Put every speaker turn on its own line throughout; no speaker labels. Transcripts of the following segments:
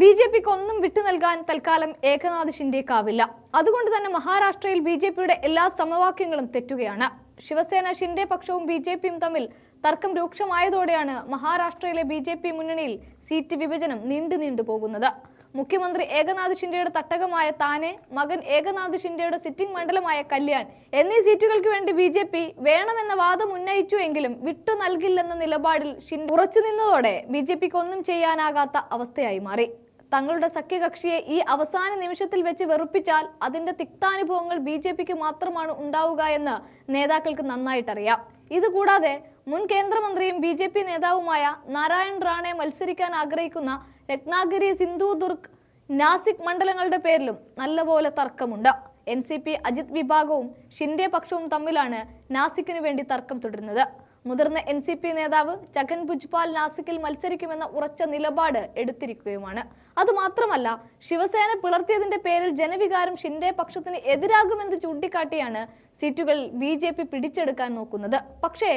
B J പിക്ക് ഒന്നും വിട്ടു നൽകാൻ തൽക്കാലം ഏകനാഥ് ഷിൻഡേക്കാവില്ല. അതുകൊണ്ട് തന്നെ മഹാരാഷ്ട്രയിൽ ബി ജെ പിയുടെ എല്ലാ സമവാക്യങ്ങളും തെറ്റുകയാണ്. ശിവസേന ഷിൻഡെ പക്ഷവും ബി ജെ പിയും തമ്മിൽ തർക്കം രൂക്ഷമായതോടെയാണ് മഹാരാഷ്ട്രയിലെ ബി ജെ പി മുന്നണിയിൽ സീറ്റ് വിഭജനം നീണ്ടു നീണ്ടു പോകുന്നത്. മുഖ്യമന്ത്രി ഏകനാഥ് ഷിൻഡെയുടെ തട്ടകമായ താനെ മകൻ ഏകനാഥ് ഷിൻഡെയുടെ സിറ്റിംഗ് മണ്ഡലമായ കല്യാൺ എന്നീ സീറ്റുകൾക്ക് വേണ്ടി ബി ജെ പി വേണമെന്ന വാദം ഉന്നയിച്ചു എങ്കിലും വിട്ടു നൽകില്ലെന്ന നിലപാടിൽ ഷിൻഡെ ഉറച്ചു നിന്നതോടെ ബി ജെ പിക്ക് ഒന്നും ചെയ്യാനാകാത്ത അവസ്ഥയായി മാറി. തങ്ങളുടെ സഖ്യകക്ഷിയെ ഈ അവസാന നിമിഷത്തിൽ വെച്ച് വെറുപ്പിച്ചാൽ അതിന്റെ തിക്താനുഭവങ്ങൾ ബി ജെ പിക്ക് മാത്രമാണ് ഉണ്ടാവുക എന്ന് നേതാക്കൾക്ക് നന്നായിട്ടറിയാം. ഇതുകൂടാതെ മുൻ കേന്ദ്രമന്ത്രിയും ബി ജെ പി നേതാവുമായ നാരായൺ റാണെ മത്സരിക്കാൻ ആഗ്രഹിക്കുന്ന രത്നാഗിരി സിന്ധു ദുർഗ് നാസിക് മണ്ഡലങ്ങളുടെ പേരിലും നല്ലപോലെ തർക്കമുണ്ട്. എൻ സി പി അജിത് വിഭാഗവും ഷിൻഡെ പക്ഷവും തമ്മിലാണ് നാസിക്കിനു വേണ്ടി തർക്കം തുടരുന്നത്. മുതിർന്ന എൻ സി പി നേതാവ് ചകൻ ഭുജ്പാൽ നാസിക്കിൽ മത്സരിക്കുമെന്ന ഉറച്ച നിലപാട് എടുത്തിരിക്കുകയുമാണ്. അതുമാത്രമല്ല ശിവസേന പിളർത്തിയതിന്റെ പേരിൽ ജനവികാരം ഷിൻഡെ പക്ഷത്തിന് എതിരാകുമെന്ന് ചൂണ്ടിക്കാട്ടിയാണ് സീറ്റുകൾ ബി ജെ പി പിടിച്ചെടുക്കാൻ നോക്കുന്നത്. പക്ഷേ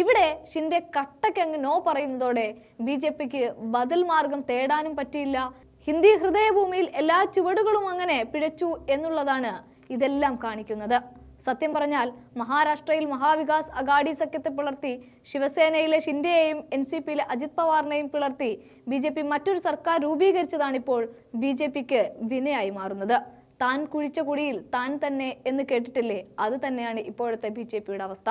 ഇവിടെ ഷിൻഡെ കട്ടക്കങ്ങ് നോ പറയുന്നതോടെ ബി ജെ പിക്ക് ബദൽ മാർഗം തേടാനും പറ്റിയില്ല. ഹിന്ദി ഹൃദയഭൂമിയിൽ എല്ലാ ചുവടുകളും അങ്ങനെ പിഴച്ചു എന്നുള്ളതാണ് ഇതെല്ലാം കാണിക്കുന്നത്. സത്യം പറഞ്ഞാൽ മഹാരാഷ്ട്രയിൽ മഹാവികാസ് അഗാഡി സഖ്യത്തെ പിളർത്തി ശിവസേനയിലെ ഷിൻഡെയെയും എൻ സി പിയിലെ അജിത് പവാറിനെയും പിളർത്തി ബി ജെ പി മറ്റൊരു സർക്കാർ രൂപീകരിച്ചതാണിപ്പോൾ ബി ജെ പിക്ക് വിനയായി മാറുന്നത്. താൻ കുഴിച്ച കുടിയിൽ താൻ തന്നെ എന്ന് കേട്ടിട്ടില്ലേ? അത് തന്നെയാണ് ഇപ്പോഴത്തെ ബി ജെ പിയുടെ അവസ്ഥ.